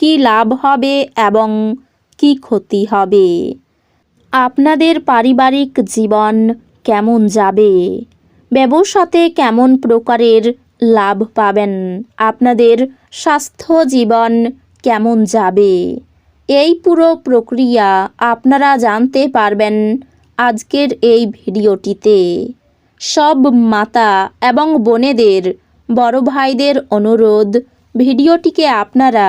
কি লাভ হবে এবং কি ক্ষতি হবে? আপনাদের পারিবারিক জীবন কেমন যাবে? ব্যবসাতে কেমন প্রকারের লাভ পাবেন? আপনাদের স্বাস্থ্য জীবন কেমন যাবে? এই পুরো প্রক্রিয়া আপনারা জানতে পারবেন আজকের এই ভিডিওটিতে। সব মাতা এবং বোনেদের বড় ভাইদের অনুরোধ, ভিডিওটিকে আপনারা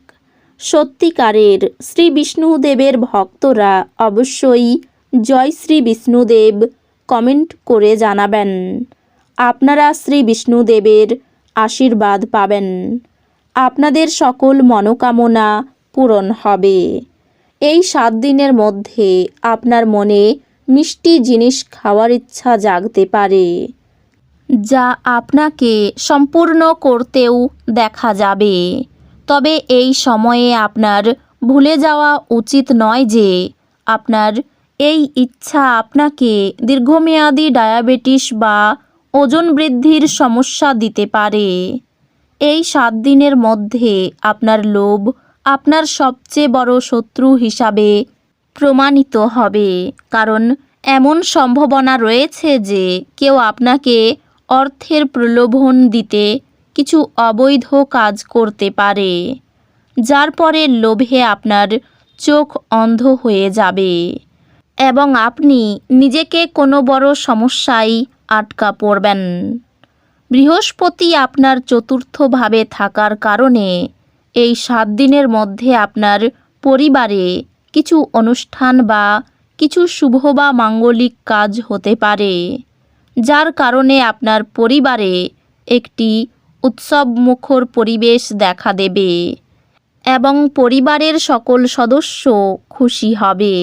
সত্যিকারের শ্রী বিষ্ণুদেবের ভক্তরা অবশ্যই জয় শ্রী বিষ্ণুদেব কমেন্ট করে জানাবেন। আপনারা শ্রী বিষ্ণুদেবের আশীর্বাদ পাবেন। আপনাদের সকল মনোকামনা পূরণ হবে। এই সাত দিনের মধ্যে আপনার মনে মিষ্টি জিনিস খাওয়ার ইচ্ছা জাগতে পারে, যা আপনাকে সম্পূর্ণ করতেও দেখা যাবে। তবে এই সময়ে আপনার ভুলে যাওয়া উচিত নয় যে আপনার এই ইচ্ছা আপনাকে দীর্ঘমেয়াদী ডায়াবেটিস বা ওজন বৃদ্ধির সমস্যা দিতে পারে। এই সাত দিনের মধ্যে আপনার লোভ আপনার সবচেয়ে বড় শত্রু হিসাবে প্রমাণিত হবে। কারণ এমন সম্ভাবনা রয়েছে যে কেউ আপনাকে অর্থের প্রলোভন দিতে কিছু অবৈধ কাজ করতে পারে, যার পরে লোভে আপনার চোখ অন্ধ হয়ে যাবে এবং আপনি নিজেকে কোনো বড় সমস্যায় আটকা পড়বেন। বৃহস্পতি আপনার চতুর্থভাবে থাকার কারণে এই সাত দিনের মধ্যে আপনার পরিবারে কিছু অনুষ্ঠান বা কিছু শুভ বা মাঙ্গলিক কাজ হতে পারে, যার কারণে আপনার পরিবারে একটি উৎসবমুখর পরিবেশ দেখা দেবে এবং পরিবারের সকল সদস্য খুশি হবে।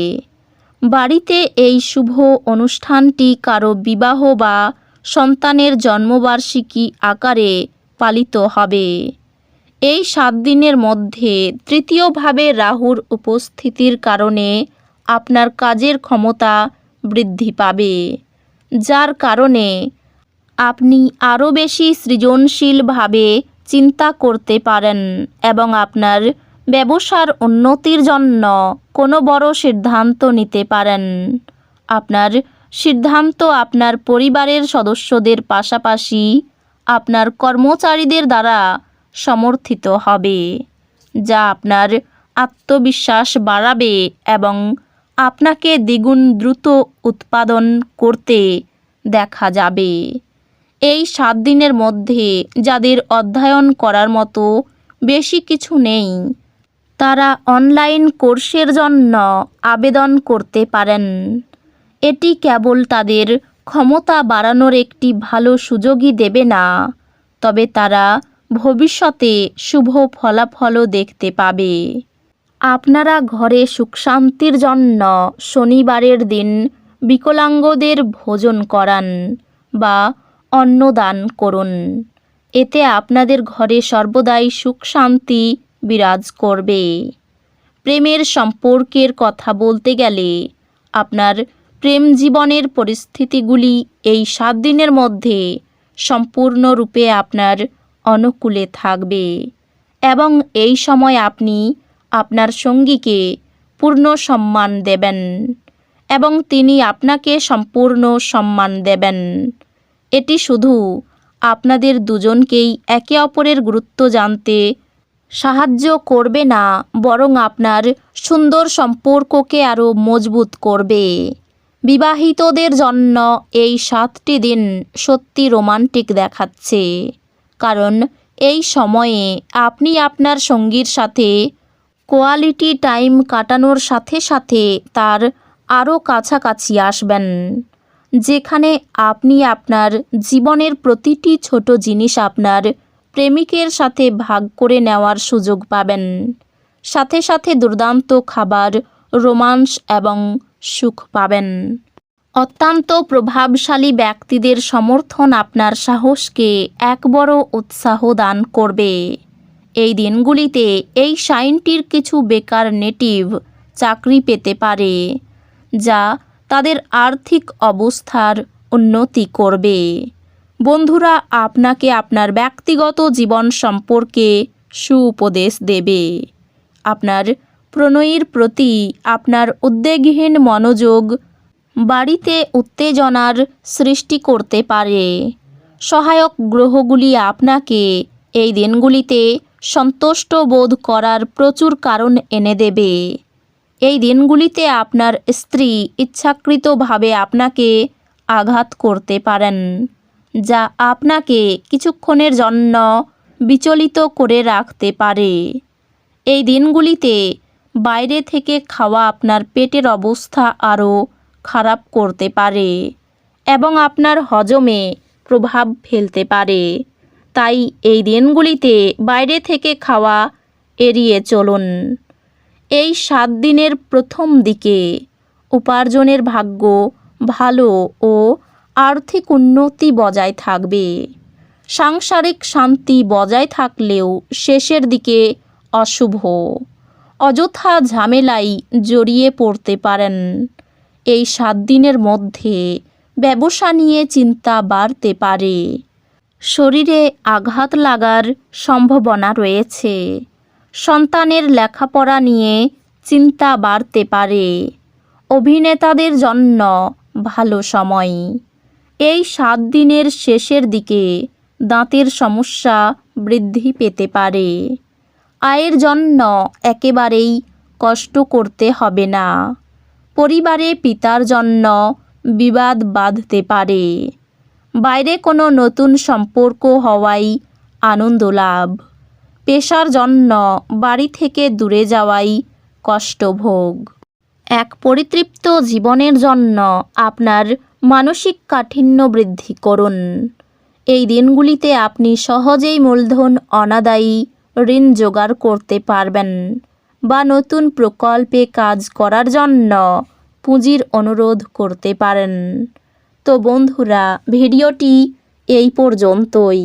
বাড়িতে এই শুভ অনুষ্ঠানটি কারও বিবাহ বা সন্তানের জন্মবার্ষিকী আকারে পালিত হবে। এই সাত দিনের মধ্যে তৃতীয়ভাবে রাহুর উপস্থিতির কারণে আপনার কাজের ক্ষমতা বৃদ্ধি পাবে, যার কারণে আপনি আরও বেশি সৃজনশীলভাবে চিন্তা করতে পারেন এবং আপনার ব্যবসার উন্নতির জন্য কোনো বড় সিদ্ধান্ত নিতে পারেন। আপনার সিদ্ধান্ত আপনার পরিবারের সদস্যদের পাশাপাশি আপনার কর্মচারীদের দ্বারা সমর্থিত হবে, যা আপনার আত্মবিশ্বাস বাড়াবে এবং আপনাকে দ্বিগুণ দ্রুত উৎপাদন করতে দেখা যাবে। এই সাত দিনের মধ্যে যাদের অধ্যয়ন করার মতো বেশি কিছু নেই, তারা অনলাইন কোর্সের জন্য আবেদন করতে পারেন। এটি কেবল তাদের ক্ষমতা বাড়ানোর একটি ভালো সুযোগই দেবে না, তবে তারা ভবিষ্যতে শুভ ফলাফলও দেখতে পাবে। আপনারা ঘরে সুখ শান্তির জন্য শনিবারের দিন বিকলাঙ্গদের ভোজন করান বা অন্নদান করুন। এতে আপনাদের ঘরে সর্বদাই সুখ, শান্তি বিরাজ করবে। প্রেমের সম্পর্কের কথা বলতে গেলে আপনার প্রেম জীবনের পরিস্থিতিগুলি এই সাত দিনের মধ্যে সম্পূর্ণরূপে আপনার অনুকূলে থাকবে এবং এই সময় আপনি আপনার সঙ্গীকে পূর্ণ সম্মান দেবেন এবং তিনি আপনাকে সম্পূর্ণ সম্মান দেবেন। এটি শুধু আপনাদের দুজনকেই একে অপরের গুরুত্ব জানতে সাহায্য করবে না, বরং আপনার সুন্দর সম্পর্ককে আরও মজবুত করবে। বিবাহিতদের জন্য এই সাতটি দিন সত্যি রোমান্টিক দেখাচ্ছে, কারণ এই সময়ে আপনি আপনার সঙ্গীর সাথে কোয়ালিটি টাইম কাটানোর সাথে সাথে তার আরও কাছাকাছি আসবেন। যেখানে আপনি আপনার জীবনের প্রতিটি ছোট জিনিস আপনার প্রেমিকের সাথে ভাগ করে নেওয়ার সুযোগ পাবেন। সাথে সাথে দুর্দান্ত খাবার রোমান্স এবং সুখ পাবেন। অত্যন্ত প্রভাবশালী ব্যক্তিদের সমর্থন আপনার সাহসকে এক বড় উৎসাহ দান করবে। এই দিনগুলিতে এই সাইনটির কিছু বেকার নেটিভ চাকরি পেতে পারে, যা তাদের আর্থিক অবস্থার উন্নতি করবে। বন্ধুরা, আপনাকে আপনার ব্যক্তিগত জীবন সম্পর্কে সুউপদেশ দেবে। আপনার প্রণয়ীর প্রতি আপনার উদ্বেগহীন মনোযোগ বাড়িতে উত্তেজনার সৃষ্টি করতে পারে। সহায়ক গ্রহগুলি আপনাকে এই দিনগুলিতে সন্তুষ্ট বোধ করার প্রচুর কারণ এনে দেবে। এই দিনগুলিতে আপনার স্ত্রী ইচ্ছাকৃতভাবে আপনাকে আঘাত করতে পারেন, যা আপনাকে কিছুক্ষণের জন্য বিচলিত করে রাখতে পারে। এই দিনগুলিতে বাইরে থেকে খাওয়া আপনার পেটের অবস্থা আরও খারাপ করতে পারে এবং আপনার হজমে প্রভাব ফেলতে পারে। তাই এই দিনগুলিতে বাইরে থেকে খাওয়া এড়িয়ে চলুন। এই সাত দিনের প্রথম দিকে উপার্জনের ভাগ্য ভালো ও আর্থিক উন্নতি বজায় থাকবে। সাংসারিক শান্তি বজায় থাকলেও শেষের দিকে অশুভ। অযথা ঝামেলাই জড়িয়ে পড়তে পারেন। এই সাত দিনের মধ্যে ব্যবসা নিয়ে চিন্তা বাড়তে পারে। শরীরে আঘাত লাগার সম্ভাবনা রয়েছে। সন্তানের লেখাপড়া নিয়ে চিন্তা বাড়তে পারে। অভিনেতাদের জন্য ভালো সময়। এই সাত দিনের শেষের দিকে দাঁতের সমস্যা বৃদ্ধি পেতে পারে। আয়ের জন্য একেবারেই কষ্ট করতে হবে না। পরিবারে পিতার জন্য বিবাদ বাঁধতে পারে। বাইরে কোনো নতুন সম্পর্ক হওয়াই আনন্দ লাভ পেশার জন্য বাড়ি থেকে দূরে যাওয়াই কষ্টভোগ। এক পরিতৃপ্ত জীবনের জন্য আপনার মানসিক কাঠিন্য বৃদ্ধি করুন। এই দিনগুলিতে আপনি সহজেই মূলধন অনাদায়ী ঋণ জোগাড় করতে পারবেন বা নতুন প্রকল্পে কাজ করার জন্য পুঁজির অনুরোধ করতে পারেন। তো বন্ধুরা, ভিডিওটি এই পর্যন্তই।